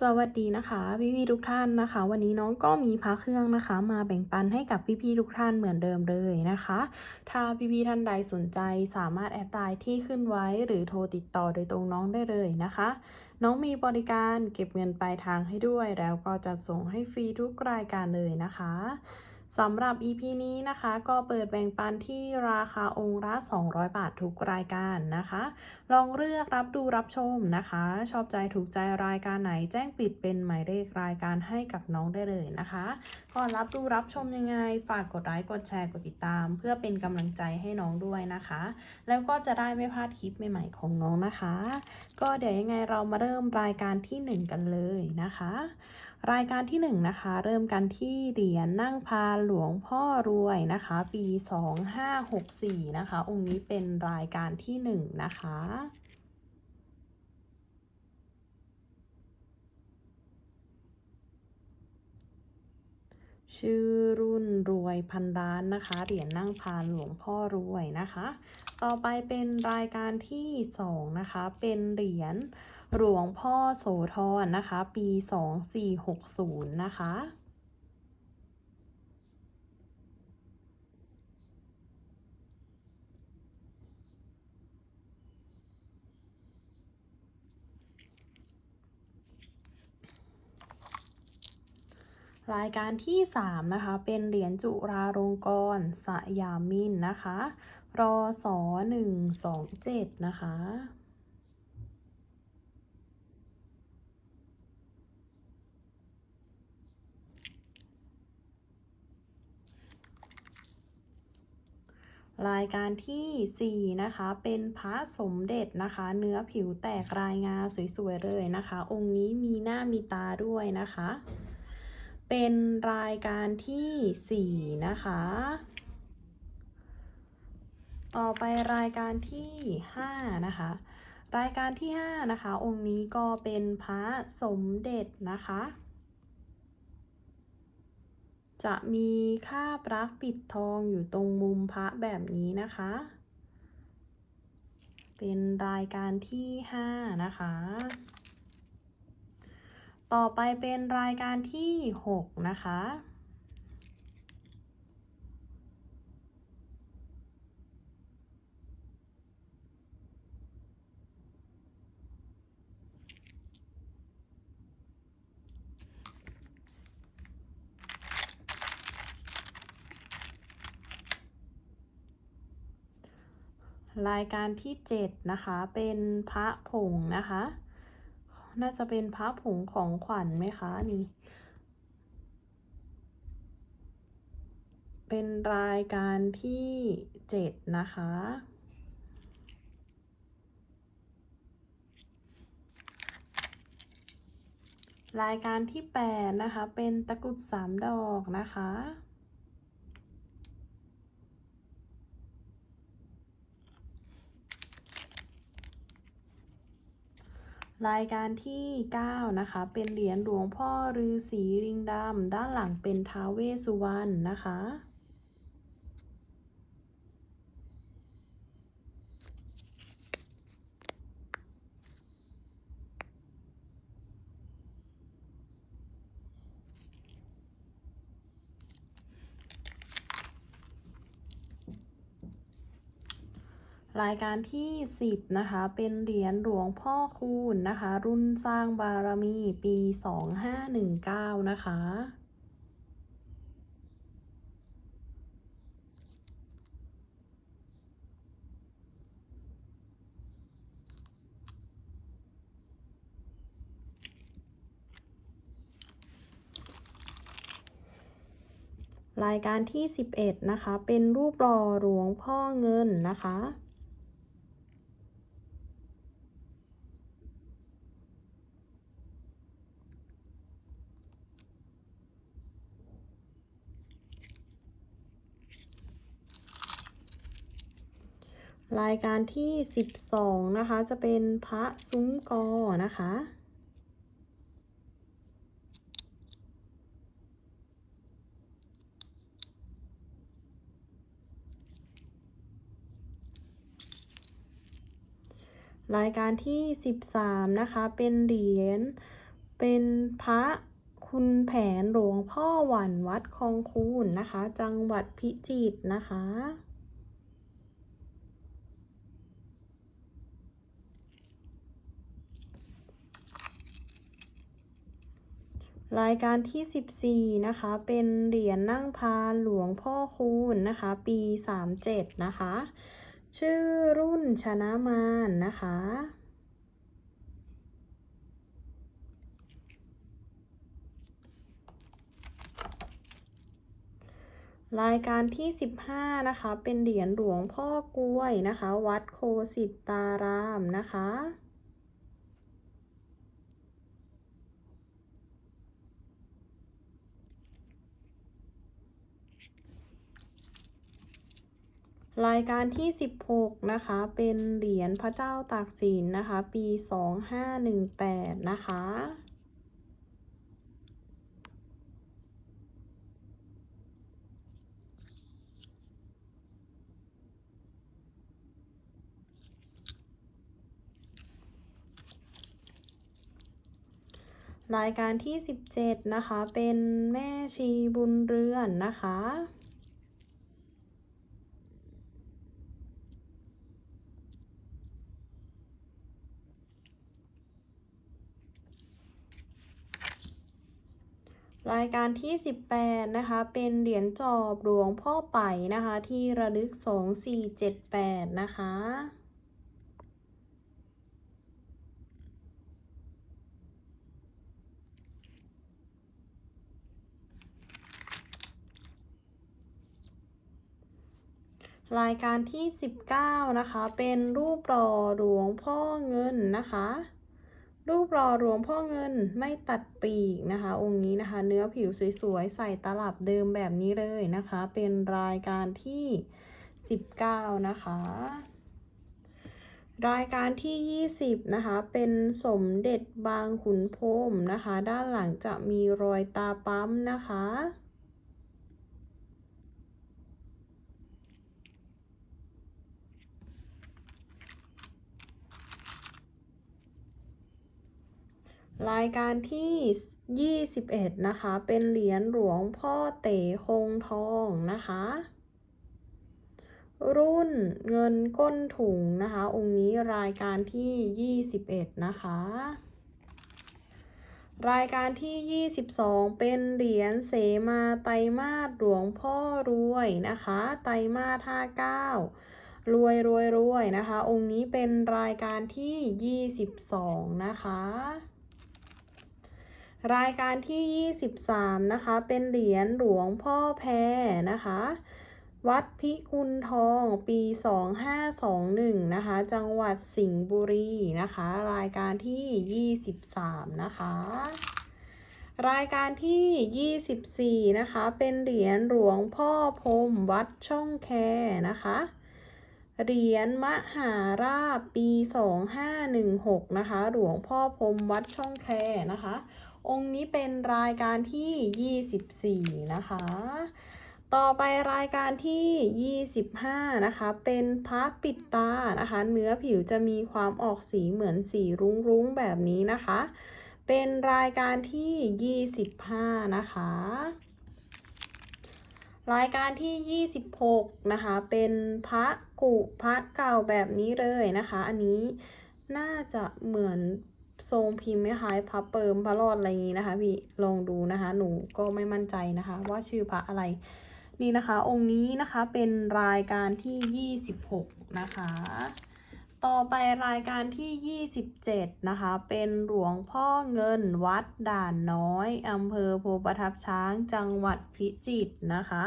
สวัสดีนะคะพี่พี่ๆทุกท่านนะคะ วันนี้น้องก็มีพระเครื่องนะคะ มาแบ่งปันให้กับพี่พี่ๆทุกท่านเหมือนเดิมเลยนะคะ ถ้าพี่พี่ๆท่านใดสนใจสามารถแอดไลน์ที่ขึ้นไว้หรือโทรติดต่อโดยตรงน้องได้เลยนะคะ น้องมีบริการเก็บเงินปลายทางให้ด้วย แล้วก็จะส่งให้ฟรีทุกรายการเลยนะคะ สำหรับ EP นี้นะคะก็เปิดแบ่งปันที่ราคาองค์ละ 200 บาททุกรายการนะคะ ลองเลือกรับดูรับชมนะคะ ชอบใจถูกใจรายการไหนแจ้งปิดเป็นหมายเลขรายการให้กับน้องได้เลยนะคะก่อนรับดูรับชมยังไง ฝากกดไลค์กดแชร์กดติดตาม เพื่อเป็นกำลังใจให้น้องด้วยนะคะ แล้วก็จะได้ไม่พลาดคลิปใหม่ๆของน้องนะคะ ก็เดี๋ยวยังไงเรามาเริ่มรายการที่ 1 กันเลยนะคะ รายการที่1นะคะ เริ่มกันที่เหรียญนั่งพาหลวงพ่อรวยนะคะ ปี 2564 นะคะ องค์นี้เป็นรายการที่ 1 นะคะชื่อรุ่นรวยพันล้านนะคะ เหรียญนั่งพานหลวงพ่อรวยนะคะ ต่อไปเป็นรายการที่ 2 นะคะ เป็นเหรียญ หลวงพ่อโสธรนะคะ ปี 2460 นะคะ รายการที่ 3 นะคะ เป็นเหรียญจุราลงกรณ์สยามินนะคะ รอสอ127 นะคะ รายการที่ 4 นะคะ เป็นพระสมเด็จนะคะ เนื้อผิวแตกรายงาสวยๆเลยนะคะ องค์นี้มีหน้ามีตาด้วยนะคะ เป็นรายการที่ 4 นะคะ ต่อไปรายการที่ 5 นะคะ รายการที่ 5 นะคะ องค์นี้ก็เป็นพระสมเด็จนะคะ จะมีค่าปลั๊กปิดทองอยู่ตรงมุมพระแบบนี้นะคะ เป็นรายการที่ 5 นะคะ ต่อไปเป็นรายการที่ 6 นะคะ รายการที่7นะคะ เป็นพระผงนะคะ น่าจะเป็นพระผงของขวัญไหมคะนี่ เป็นรายการที่7นะคะรายการที่ 8 นะคะ เป็นตะกรุดสามดอกนะคะ รายการที่ 9 นะคะ เป็นเหรียญหลวงพ่อฤาษีริงดำด้านหลังเป็นท้าวเวสุวรรณนะคะ รายการที่ 10 นะคะ เป็นเหรียญหลวงพ่อคูณนะคะ รุ่นสร้างบารมีปี 2519 นะคะ รายการที่ 11 นะคะ เป็นรูปหล่อหลวงพ่อเงินนะคะ รายการที่ 12 นะคะ จะเป็นพระซุ้มกอนะคะ รายการที่ 13 นะคะ เป็นเหรียญ เป็นพระคุณแผนหลวงพ่อหวันวัดคลองคูนนะคะ จังหวัดพิจิตรนะคะ รายการที่ 14 นะคะ เป็นเหรียญนั่งพานหลวงพ่อคูณนะคะ ปี 37 นะคะ ชื่อรุ่นชนะมานนะคะ รายการที่ 15 นะคะ เป็นเหรียญหลวงพ่อกล้วยนะคะ วัดโคสิตารามนะคะ รายการที่ 16 นะคะ เป็นเหรียญพระเจ้าตากสินนะคะ ปี 2518 นะคะ รายการที่ 17 นะคะ เป็นแม่ชีบุญเรือนนะคะ รายการที่ 18 นะคะ เป็นเหรียญจอบหลวงพ่อไปนะคะ ที่ระลึก 2478 นะคะรายการที่ 19 นะคะ เป็นรูปหล่อหลวงพ่อเงินนะคะ รูปหล่อหลวงพ่อเงินไม่ตัดปีกนะคะ องค์นี้นะคะ เนื้อผิวสวยๆ ใส่ตลับเดิมแบบนี้เลยนะคะ เป็นรายการที่ 19 นะคะ รายการที่ 20 นะคะ เป็นสมเด็จบางขุนพรมนะคะ ด้านหลังจะมีรอยตาปั๊มนะคะ รายการที่ 21 นะคะ เป็นเหรียญหลวงพ่อเต๋คงทองนะคะ รุ่นเงินก้นถุงนะคะ องค์นี้รายการที่ 21 นะคะ รายการที่ 22 เป็นเหรียญเสมาไตมาสหลวงพ่อรวยนะคะ ไตมาส59 รวยรวยรวยนะคะ องค์นี้เป็นรายการที่ 22 นะคะ รายการที่ 23 นะคะ เป็นเหรียญหลวงพ่อแพรนะคะ วัดพิกุลทองปี 2521 นะคะ จังหวัดสิงห์บุรีนะคะ รายการที่ 23 นะคะ รายการที่ 24 นะคะ เป็นเหรียญหลวงพ่อพรมวัดช่องแคนะคะเหรียญมหาราชปี 2516 นะคะ หลวงพ่อพรมวัดช่องแคนะคะ องค์นี้เป็นรายการที่ 24 นะคะ ต่อไปรายการที่ 25 นะคะ เป็นพระปิดตานะคะ เนื้อผิวจะมีความออกสีเหมือนสีรุ้งๆแบบนี้นะคะ เป็นรายการที่ 25 นะคะรายการที่ 26 นะคะ เป็นพระกุพระเก่าแบบนี้เลยนะคะ อันนี้น่าจะเหมือน ทรงพิมพ์ไม่คล้ายพระเปิมพระรอดอะไรอย่างนี้นะคะ พี่ลองดูนะคะ หนูก็ไม่มั่นใจนะคะ ว่าชื่อพระอะไร นี่นะคะ องค์นี้นะคะเป็นรายการที่ 26 นะคะ ต่อไปรายการที่ 27 นะคะ เป็นหลวงพ่อเงินวัดด่านน้อยอำเภอโพประทับช้างจังหวัดพิจิตรนะคะ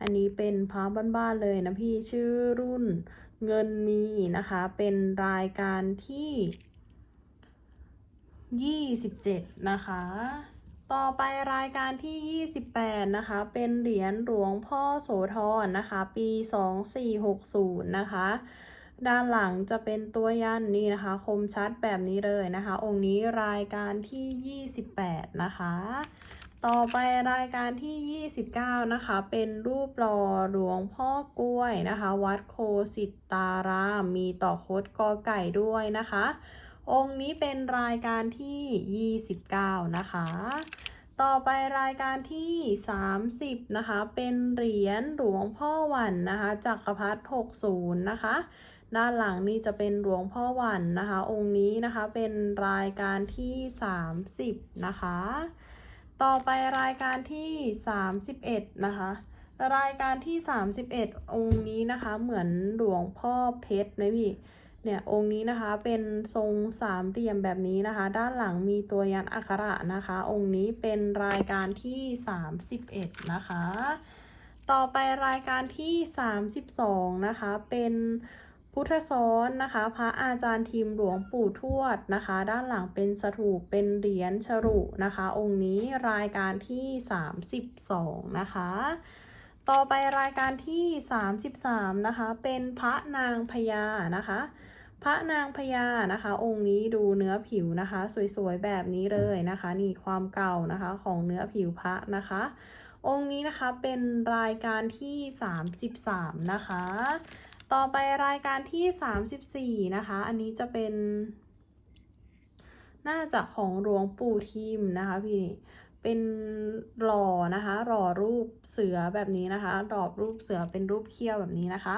อันนี้เป็นพระบ้านๆเลยนะพี่ชื่อรุ่นเงินมีนะคะ เป็นรายการที่ 27 นะคะ ต่อไปรายการที่ 28 นะคะ เป็นเหรียญหลวงพ่อโสธรนะคะ ปี 2460 นะคะ ด้านหลังจะเป็นตัวยันนี่นะคะ คมชัดแบบนี้เลยนะคะ องค์นี้รายการที่ 28 นะคะ ต่อไปรายการที่ 29 นะคะ เป็นรูปหล่อหลวงพ่อกล้วยนะคะ วัดโคสิตาราม มีต่อโคดกอไก่ด้วยนะคะ องค์นี้เป็นรายการที่ 29 นะคะ ต่อไปรายการที่ 30 นะคะ เป็นเหรียญหลวงพ่อวันนะคะจักรพรรดิ60 นะคะ ด้านหลังนี่จะเป็นหลวงพ่อวันนะคะ องค์นี้นะคะเป็นรายการที่ 30 นะคะ ต่อไปรายการที่ 31 นะคะรายการที่ 31 องค์นี้นะคะ เหมือนหลวงพ่อเพชรนะพี่ เนี่ยองค์นี้นะคะเป็นทรงสามเหลี่ยมแบบนี้นะคะ ด้านหลังมีตัวยันอักขระนะคะ องค์นี้เป็นรายการที่ 31 นะคะ ต่อไปรายการที่ 32 นะคะ เป็นพุทธซ้อนนะคะ พระอาจารย์ทีมหลวงปู่ทวดนะคะ ด้านหลังเป็นสถูปเป็นเหรียญฉรุนะคะ องค์นี้รายการที่ 32 นะคะต่อไปรายการที่ 33 นะคะ เป็นพระนางพญานะคะ พระนางพญานะคะ องค์นี้ดูเนื้อผิวนะคะ สวยๆแบบนี้เลยนะคะ นี่ความเก่านะคะของเนื้อผิวพระนะคะ องค์นี้นะคะเป็นรายการที่ 33 นะคะ ต่อไปรายการที่ 34 นะคะ อันนี้จะเป็น น่าจะของหลวงปู่ทิมนะคะพี่เป็นหล่อนะคะหล่อรูปเสือแบบนี้นะคะดอกรูปเสือเป็นรูปเขี้ยวแบบนี้นะคะ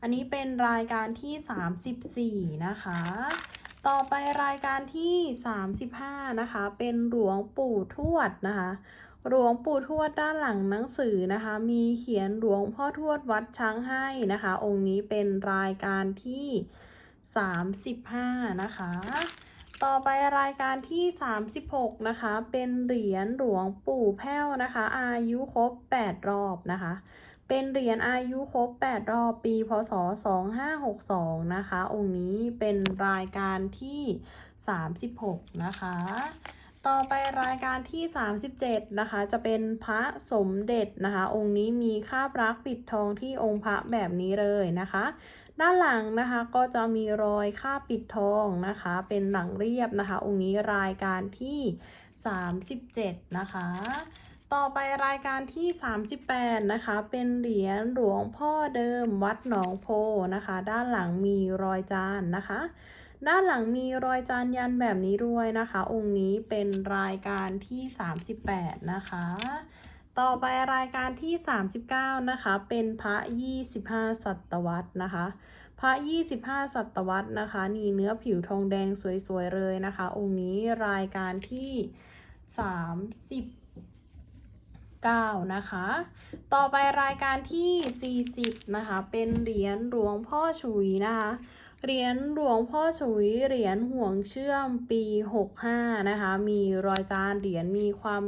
อันนี้เป็นรายการที่ 34 นะคะ ต่อไปรายการที่ 35 นะคะ เป็นหลวงปู่ทวดนะคะ หลวงปู่ทวดด้านหลังหนังสือนะคะ มีเขียนหลวงพ่อทวดวัดช้างให้นะคะ องค์นี้เป็นรายการที่ 35 นะคะต่อไปรายการที่ 36 นะคะ เป็นเหรียญหลวงปู่แพ้วนะคะ อายุครบ 8 รอบนะคะ เป็นเหรียญอายุครบ 8 รอบปี พศ 2562 นะคะ องค์นี้เป็นรายการที่ 36 นะคะ ต่อไปรายการที่ 37 นะคะ จะเป็นพระสมเด็จนะคะ องค์นี้มีคาบรักปิดทองที่องค์พระแบบนี้เลยนะคะ ด้านหลังนะคะก็จะมีรอยคาบปิดทองนะคะ เป็นหลังเรียบนะคะ องค์นี้รายการที่ 37 นะคะ ต่อไปรายการที่ 38 นะคะ เป็นเหรียญหลวงพ่อเดิมวัดหนองโพนะคะ ด้านหลังมีรอยจานนะคะ ด้านหลังมีรอยจานยันแบบนี้ด้วยนะคะ องค์นี้เป็นรายการที่ 38 นะคะ ต่อไปรายการที่ 39 นะคะ เป็นพระ 25ศตวรรษนะคะ พระ 25ศตวรรษนะคะ นี่เนื้อผิวทองแดงสวยๆเลยนะคะ องค์นี้รายการที่ 9 นะคะ ต่อไปรายการที่ 40 นะคะ เป็นเหรียญหลวงพ่อฉุยนะคะ เหรียญหลวงพ่อฉุย เหรียญห่วงเชื่อมปี 65 นะคะ มีรอยจานเหรียญมีความ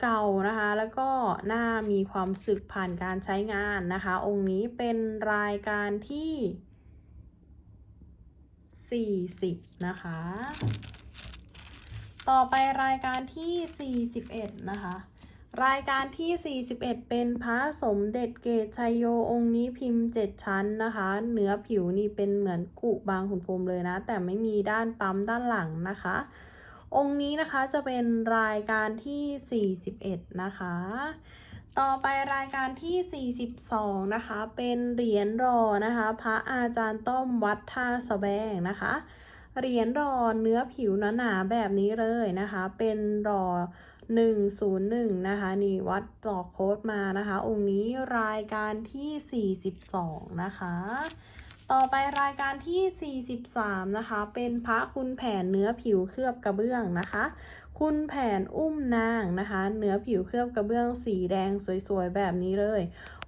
เก่านะคะ แล้วก็หน้ามีความสึกผ่านการใช้งานนะคะ องค์นี้เป็นรายการที่ 40 นะคะ ต่อไปรายการที่ 41 นะคะ รายการที่ 41 เป็นพระสมเด็จเกตชัยโยองค์นี้พิมพ์ 7 ชั้นนะคะ เนื้อผิวนี่เป็นเหมือนกุบางขุนพรมเลยนะ แต่ไม่มีด้านปั๊มด้านหลังนะคะ องค์นี้นะคะจะเป็นรายการที่ 41 นะคะ ต่อไปรายการที่ 42 นะคะ เป็นเหรียญรอนะคะ พระอาจารย์ต้มวัดท่าสแบงนะคะเหรียญรอเนื้อผิวหนาๆแบบนี้เลยนะคะ เป็นรอ 101 นะคะ นี่วัดต่อโค้ดมานะคะ องค์นี้รายการที่ 42 นะคะ ต่อไปรายการที่ 43 นะคะ เป็นพระคุณแผนเนื้อผิวเคลือบกระเบื้องนะคะ คุณแผนอุ้มนางนะคะ เนื้อผิวเคลือบกระเบื้องสีแดงสวยๆ แบบนี้เลย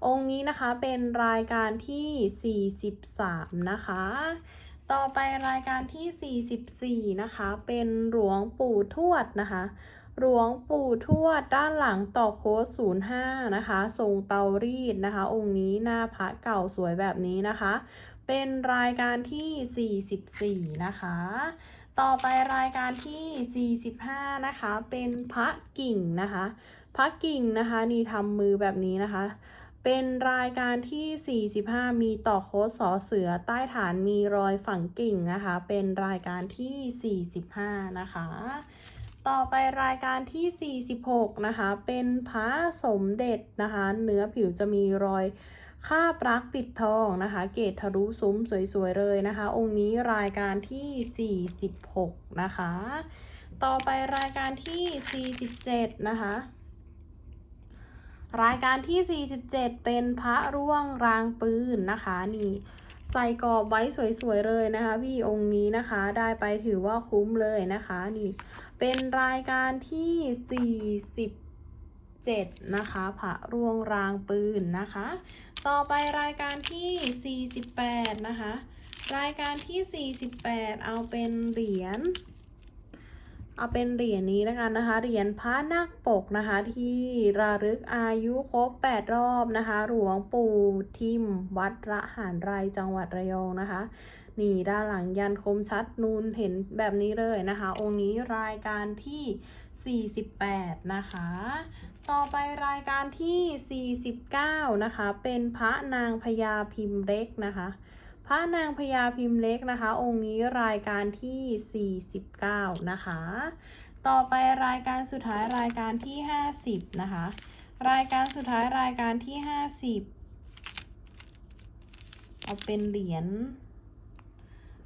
องค์นี้นะคะเป็นรายการที่ 43 นะคะต่อไปรายการที่ 44 นะคะ เป็นหลวงปู่ทวดนะคะ หลวงปู่ทวดด้านหลังต่อโค้ด05 นะคะ ทรงเตารีดนะคะ องค์นี้หน้าพระเก่าสวยแบบนี้นะคะ เป็นรายการที่ 44 นะคะ ต่อไปรายการที่ 45 นะคะ เป็นพระกิ่งนะคะ พระกิ่งนะคะ นี่ทำมือแบบนี้นะคะเป็นรายการที่ 45 มีต่อโค้ดสอเสือใต้ฐานมีรอยฝังกิ่งนะคะ เป็นรายการที่ 45 นะคะ ต่อไปรายการที่ 46 นะคะ เป็นพระสมเด็จนะคะ เนื้อผิวจะมีรอยค่าปลั๊กปิดทองนะคะ เกตทะลุซุ้มสวยๆเลยนะคะ องค์นี้รายการที่ 46 นะคะ ต่อไปรายการที่ 47 นะคะ รายการที่ 47 เป็นพระร่วงรางปืนนะคะนี่ใส่กรอบไว้สวยๆเลยนะคะ พี่องค์นี้นะคะ ได้ไปถือว่าคุ้มเลยนะคะ นี่ เป็นรายการที่ 47 นะคะพระรวงรางปืนนะคะ ต่อไปรายการที่ 48 นะคะ รายการที่ 48 เอาเป็นเหรียญเอาเป็นเหรียญนี้แล้วกันนะคะ เหรียญพระนาคปกนะคะ ที่ระลึกอายุครบ 8 รอบนะคะ หลวงปู่ทิมวัดระหารไรจังหวัดระยองนะคะ นี่ด้านหลังยันคมชัดนูนเห็นแบบนี้เลยนะคะ องค์นี้รายการที่ 48 นะคะ ต่อไปรายการที่ 49 นะคะ เป็นพระนางพญาพิมพ์เล็กนะคะพระนางพญาพิมพ์เล็กนะคะ องค์นี้รายการที่ 49 นะคะ ต่อไปรายการสุดท้ายรายการที่ 50 นะคะ รายการสุดท้ายรายการที่ 50 เอาเป็นเหรียญ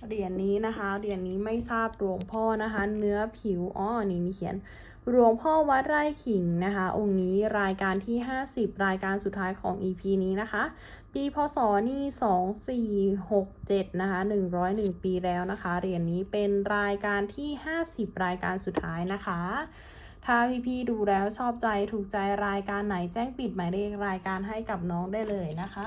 เหรียญนี้นะคะเหรียญนี้ไม่ทราบหลวงพ่อนะคะ เนื้อผิวอ๋อนี่มีเขียนหลวงพ่อวัดไร่ขิงนะคะ องค์นี้รายการที่ 50 รายการสุดท้ายของ EP นี้นะคะ ปีพศนี่ 2467 นะคะ 101 ปีแล้วนะคะ เหรียญนี้เป็นรายการที่ 50 รายการสุดท้ายนะคะ ถ้าพี่ๆดูแล้วชอบใจถูกใจรายการไหนแจ้งปิดหมายเลขรายการให้กับน้องได้เลยนะคะ